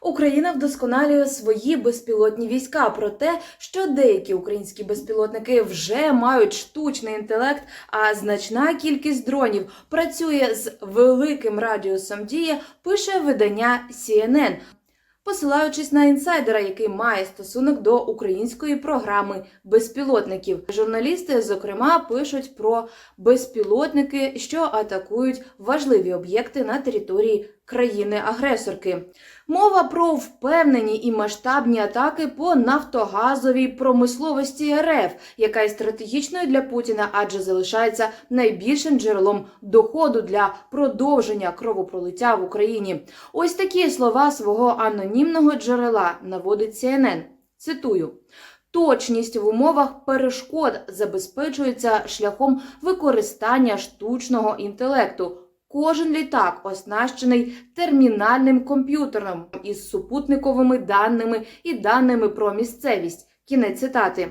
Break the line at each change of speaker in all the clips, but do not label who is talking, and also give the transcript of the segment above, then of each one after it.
Україна вдосконалює свої безпілотні війська про те, що деякі українські безпілотники вже мають штучний інтелект, а значна кількість дронів працює з великим радіусом дії, пише видання CNN, посилаючись на інсайдера, який має стосунок до української програми безпілотників. Журналісти, зокрема, пишуть про безпілотники, що атакують важливі об'єкти на території країни-агресорки. Мова про впевнені і масштабні атаки по нафтогазовій промисловості РФ, яка є стратегічною для Путіна, адже залишається найбільшим джерелом доходу для продовження кровопролиття в Україні. Ось такі слова свого анонімного джерела наводить CNN. Цитую. Точність в умовах перешкод забезпечується шляхом використання штучного інтелекту. Кожен літак оснащений термінальним комп'ютером із супутниковими даними і даними про місцевість. Кінець цитати.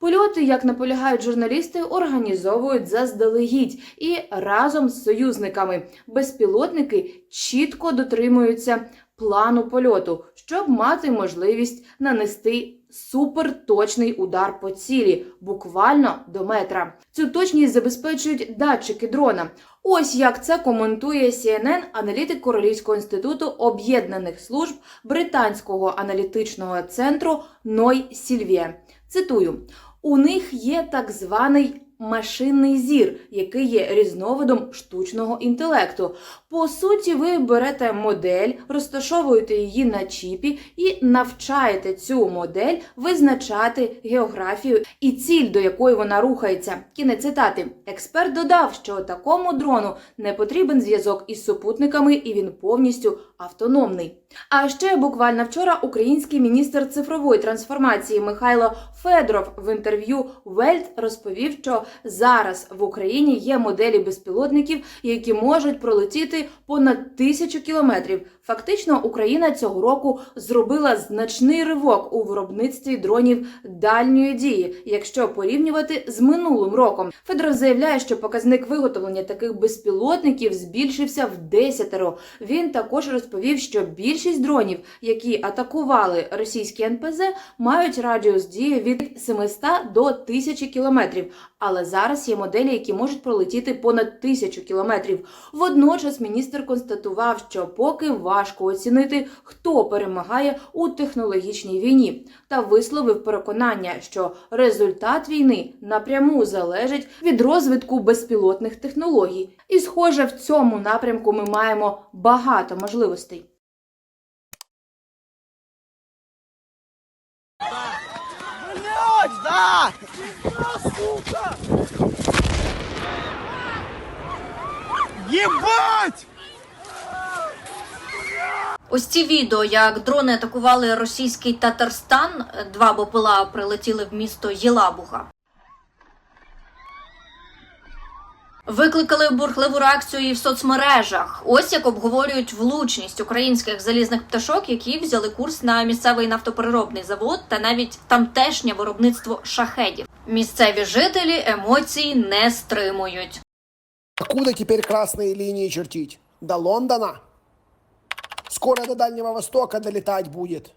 Польоти, як наполягають журналісти, організовують заздалегідь і разом з союзниками. Безпілотники чітко дотримуються плану польоту, щоб мати можливість нанести суперточний удар по цілі, буквально до метра. Цю точність забезпечують датчики дрона. Ось як це коментує CNN аналітик Королівського інституту об'єднаних служб британського аналітичного центру Ной Сільвє. Цитую: у них є так званий машинний зір, який є різновидом штучного інтелекту. По суті, ви берете модель, розташовуєте її на чіпі і навчаєте цю модель визначати географію і ціль, до якої вона рухається. Кінець цитати. Експерт додав, що такому дрону не потрібен зв'язок із супутниками, і він повністю автономний. А ще буквально вчора український міністр цифрової трансформації Михайло Федоров в інтерв'ю Вельт розповів, що зараз в Україні є моделі безпілотників, які можуть пролетіти понад тисячу кілометрів. Фактично, Україна цього року зробила значний ривок у виробництві дронів дальньої дії, якщо порівнювати з минулим роком. Федоров заявляє, що показник виготовлення таких безпілотників збільшився в десятеро. Він також розповів, що більшість дронів, які атакували російські НПЗ, мають радіус дії від 700 до 1000 кілометрів. Але зараз є моделі, які можуть пролетіти понад тисячу кілометрів. Водночас міністр констатував, що поки важко оцінити, хто перемагає у технологічній війні, та висловив переконання, що результат війни напряму залежить від розвитку безпілотних технологій. І, схоже, в цьому напрямку ми маємо багато можливостей.
Да! Сука! Єбать!
Ось ці відео, як дрони атакували російський Татарстан, два БПЛА прилетіли в місто Єлабуга. Викликали бурхливу реакцію і в соцмережах. Ось як обговорюють влучність українських залізних пташок, які взяли курс на місцевий нафтопереробний завод та навіть тамтешнє виробництво шахедів. Місцеві жителі емоцій не стримують.
Откуда теперь красные линии чертить? До Лондона? Скоро до Дальнего Востока долетать будет.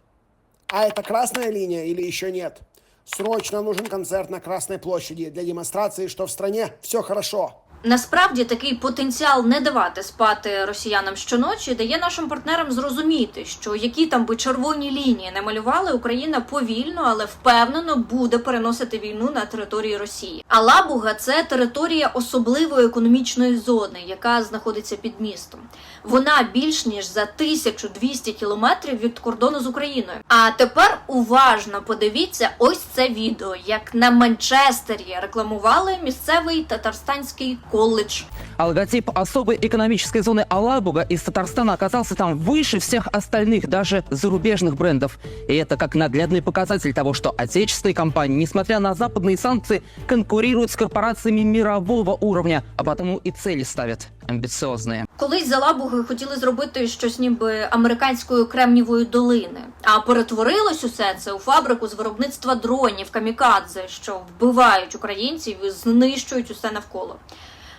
А это красная линия или еще нет? Срочно нужен концерт на Красной площади для демонстрации, что в стране все хорошо.
Насправді такий потенціал не давати спати росіянам щоночі дає нашим партнерам зрозуміти, що які там би червоні лінії не малювали, Україна повільно, але впевнено буде переносити війну на території Росії. А Лабуга це територія особливої економічної зони, яка знаходиться під містом Вона більш ніж за 1200 кілометрів від кордону з Україною. А тепер уважно подивіться ось це відео, як на Манчестері рекламували місцевий татарстанський коледж.
А логотип особой экономической зоны Алабуга из Татарстана оказался там выше всех остальных, даже зарубежных брендов. И это как наглядный показатель того, что отечественные компании, несмотря на западные санкции, конкурируют с корпорациями мирового уровня, а потому и цели ставят амбициозные.
Колись за лабуги хотіли зробити щось ніби американської кремнівої долини, а перетворилось усе це у фабрику з виробництва дронів камікадзе, що вбивають українців і знищують усе навколо.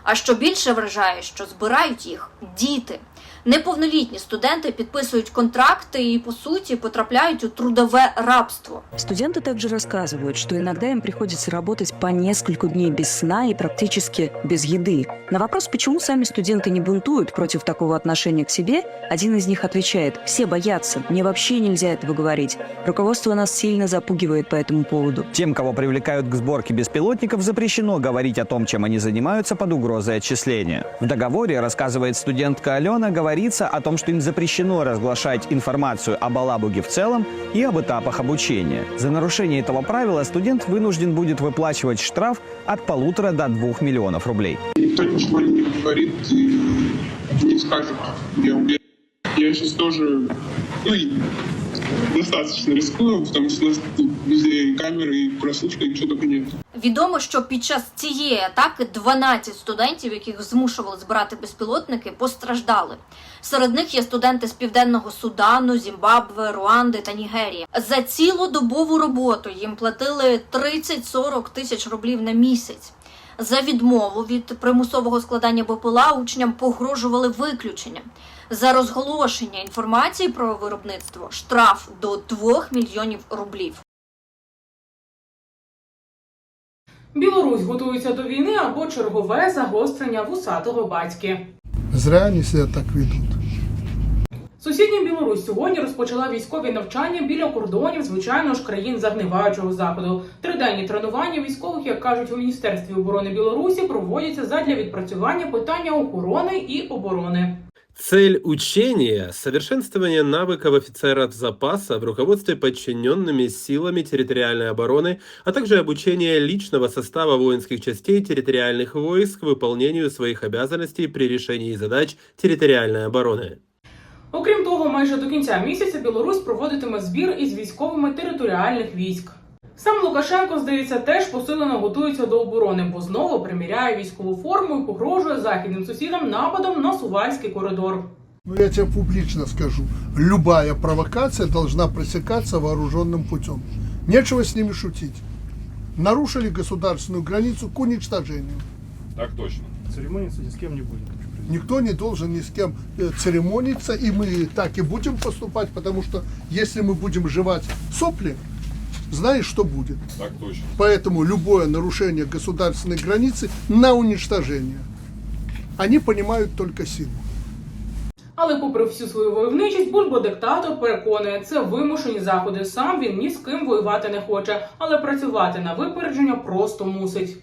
А що більше вражає, що збирають їх діти. Неповнолітні студенти підписують контракти і по суті потрапляють у трудове рабство.
Студенты также рассказывают, что иногда им приходится работать по несколько дней без сна и практически без еды. На вопрос, почему сами студенты не бунтуют против такого отношения к себе, один из них отвечает, все боятся, мне вообще нельзя этого говорить. Руководство нас сильно запугивает по этому поводу.
Тем, кого привлекают к сборке беспилотников, запрещено говорить о том, чем они занимаются под угрозой отчисления. В договоре, рассказывает студентка Алена, говорится о том, что им запрещено разглашать информацию об Алабуге в целом и об этапах обучения. За нарушение этого правила студент вынужден будет выплачивать штраф от полутора до двух миллионов рублей.
Никто ничего не говорит и не скажет. Я. Я сейчас тоже ну, достаточно рискую, потому что у нас везде камеры, и прослушка, и ничего только нет.
Відомо, що під час цієї атаки 12 студентів, яких змушували збирати безпілотники, постраждали. Серед них є студенти з південного Судану, Зімбабве, Руанди та Нігерії. За цілодобову роботу їм платили 30-40 тисяч рублів на місяць. За відмову від примусового складання БПЛА учням погрожували виключенням. За розголошення інформації про виробництво штраф до 2 мільйонів рублів.
Білорусь готується до війни або чергове загострення вусатого батьки.
Зря они себя так ведут.
Сусідня Білорусь сьогодні розпочала військові навчання біля кордонів, звичайно ж, країн загниваючого заходу. Триденні тренування військових, як кажуть у міністерстві оборони Білорусі, проводяться задля відпрацювання питання охорони і оборони.
Цель учения – совершенствование навыков офицеров запаса в руководстве подчиненными силами территориальной обороны, а также обучение личного состава воинских частей территориальных войск выполнению своих обязанностей при решении задач территориальной обороны.
Окрім того, майже до кінця місяця Білорусь проводитиме збір із військовими територіальних військ. Сам Лукашенко, здається, теж посилено готується до оборони, бо знову приміряє військову форму і погрожує західним сусідам нападом на Сувальський коридор.
Ну, я тебе публично скажу. Любая провокация должна пресекаться вооруженным путем. Нечего с ними шутить. Нарушили государственную границу к уничтожению.
Так точно.
Церемониться ни с кем не будем. Никто не должен ни с кем э, церемониться, и мы так и будем поступать, потому что если мы будем жевать сопли, знаешь, что будет.
Так точно.
Поэтому любое нарушение государственной границы на уничтожение. Они понимают только силу.
Але, попри всю свою войовничість, бульбодиктатор переконує, це вимушені заходи. Сам він ні з ким воювати не хоче, але працювати на випередження просто мусить.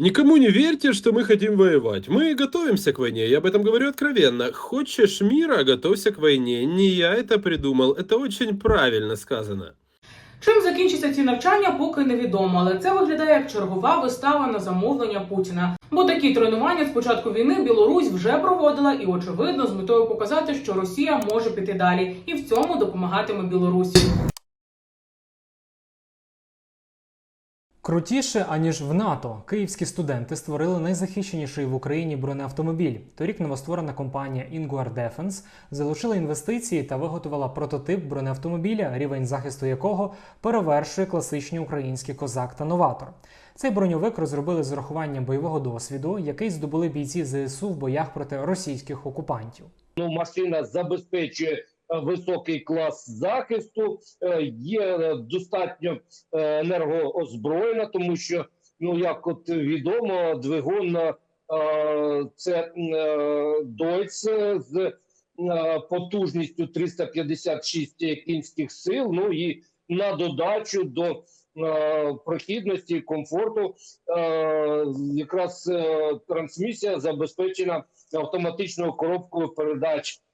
Никому не верьте, что мы хотим воевать. Мы готовимся к войне, я об этом говорю откровенно. Хочешь мира, готовься к войне. Не я это придумал, это очень правильно сказано.
Чим закінчаться ці навчання, поки невідомо, але це виглядає як чергова вистава на замовлення Путіна. Бо такі тренування з початку війни Білорусь вже проводила і, очевидно, з метою показати, що Росія може піти далі, і в цьому допомагатиме Білорусі.
Крутіше аніж в НАТО, київські студенти створили найзахищеніший в Україні бронеавтомобіль. Торік новостворена компанія Inguar Defense залучила інвестиції та виготовила прототип бронеавтомобіля, рівень захисту якого перевершує класичні українські козак та новатор. Цей броньовик розробили з урахуванням бойового досвіду, який здобули бійці ЗСУ в боях проти російських окупантів.
ну, машина забезпечує високий клас захисту, е, є е, достатньо е, енергоозброєна, тому що, ну як от відомо, двигун е, це е, Deutz з е, потужністю 356 кінських сил. Ну і на додачу до е, прохідності і комфорту е, якраз е, трансмісія забезпечена автоматичною коробкою передач е.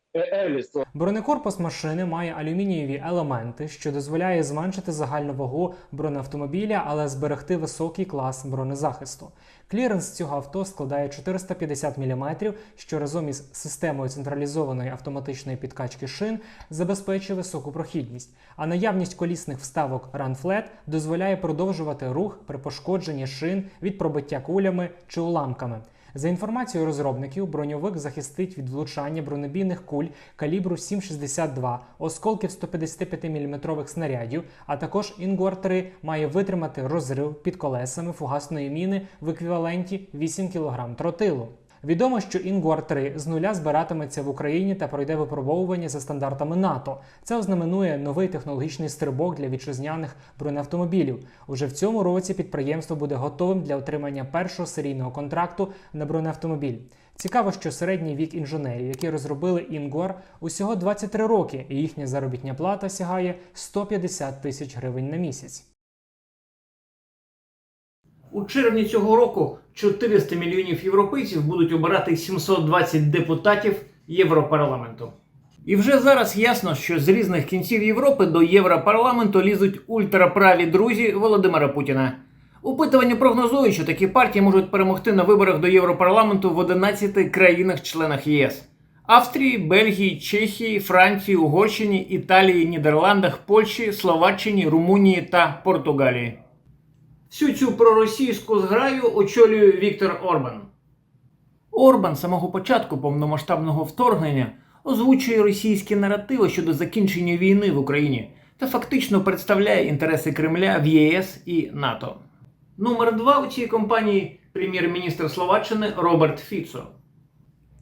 Бронекорпус машини має алюмінієві елементи, що дозволяє зменшити загальну вагу бронеавтомобіля, але зберегти високий клас бронезахисту. Кліренс цього авто складає 450 мм, що разом із системою централізованої автоматичної підкачки шин забезпечує високу прохідність. А наявність колісних вставок RunFlat дозволяє продовжувати рух при пошкодженні шин від пробиття кулями чи уламками. За інформацією розробників, броньовик захистить від влучання бронебійних куль калібру 7,62, осколків 155 мм снарядів, а також Інгуар 3 має витримати розрив під колесами фугасної міни в еквіваленті 8 кг тротилу. Відомо, що Інгуар 3 з нуля збиратиметься в Україні та пройде випробовування за стандартами НАТО. Це ознаменує новий технологічний стрибок для вітчизняних бронеавтомобілів. Уже в цьому році підприємство буде готовим для отримання першого серійного контракту на бронеавтомобіль. Цікаво, що середній вік інженерів, які розробили Інгуар, усього 23 роки, і їхня заробітня плата сягає 150 тисяч гривень на місяць.
У червні цього року 400 мільйонів європейців будуть обирати 720 депутатів Європарламенту. І вже зараз ясно, що з різних кінців Європи до Європарламенту лізуть ультраправі друзі Володимира Путіна. Опитування прогнозують, що такі партії можуть перемогти на виборах до Європарламенту в 11 країнах-членах ЄС: Австрії, Бельгії, Чехії, Франції, Угорщині, Італії, Нідерландах, Польщі, Словаччині, Румунії та Португалії. Всю цю проросійську зграю очолює Віктор Орбан. Орбан з самого початку повномасштабного вторгнення озвучує російські наративи щодо закінчення війни в Україні та фактично представляє інтереси Кремля в ЄС і НАТО. Номер два у цій компанії прем'єр-міністр Словаччини Роберт Фіцо,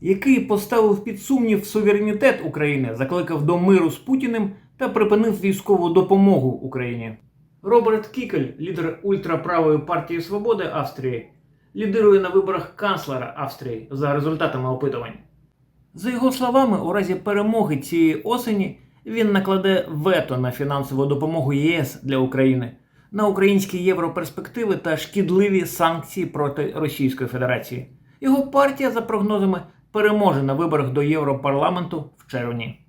який поставив під сумнів суверенітет України, закликав до миру з Путіним та припинив військову допомогу Україні. Роберт Кікель, лідер ультраправої партії Свободи Австрії, лідирує на виборах канцлера Австрії за результатами опитувань. За його словами, у разі перемоги цієї осені він накладе вето на фінансову допомогу ЄС для України, на українські європерспективи та шкідливі санкції проти Російської Федерації. Його партія, за прогнозами, переможе на виборах до Європарламенту в червні.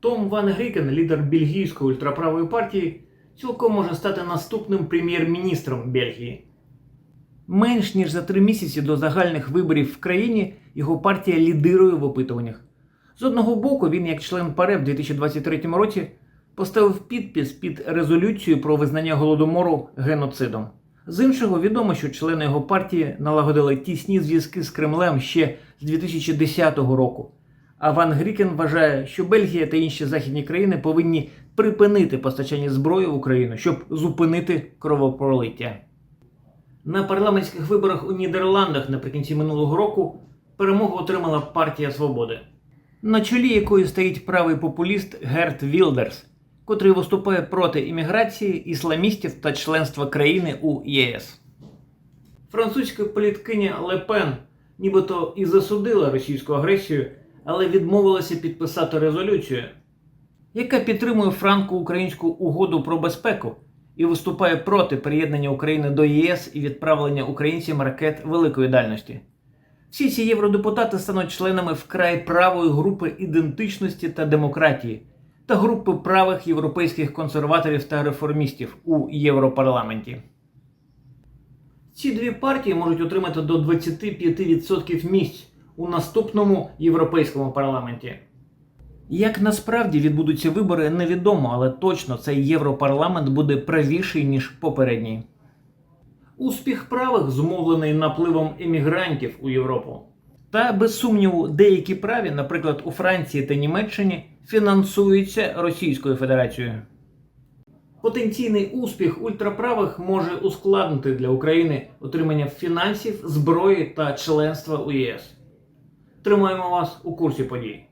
Том Ван Грікен, лідер бельгійської ультраправої партії, цілком може стати наступним прем'єр-міністром Бельгії. Менш ніж за три місяці до загальних виборів в країні його партія лідирує в опитуваннях. З одного боку, він, як член ПАРЕ в 2023 році, поставив підпис під резолюцію про визнання голодомору геноцидом. З іншого, відомо, що члени його партії налагодили тісні зв'язки з Кремлем ще з 2010 року. А Ван Грікен вважає, що Бельгія та інші західні країни повинні припинити постачання зброї в Україну, щоб зупинити кровопролиття. На парламентських виборах у Нідерландах наприкінці минулого року перемогу отримала партія Свободи, на чолі якої стоїть правий популіст Герт Вілдерс, котрий виступає проти імміграції, ісламістів та членства країни у ЄС. Французька політкиня Ле Пен нібито і засудила російську агресію, але відмовилася підписати резолюцію, яка підтримує франко-українську угоду про безпеку і виступає проти приєднання України до ЄС і відправлення українцям ракет великої дальності. Всі ці євродепутати стануть членами вкрай правої групи ідентичності та демократії та групи правих європейських консерваторів та реформістів у Європарламенті. Ці дві партії можуть отримати до 25% місць у наступному європейському парламенті. Як насправді відбудуться вибори, невідомо, але точно цей європарламент буде правіший ніж попередній. Успіх правих зумовлений напливом емігрантів у Європу. Та без сумніву, деякі праві, наприклад, у Франції та Німеччині, фінансуються Російською Федерацією. Потенційний успіх ультраправих може ускладнити для України отримання фінансів, зброї та членства у ЄС. Тримаємо вас у курсі подій.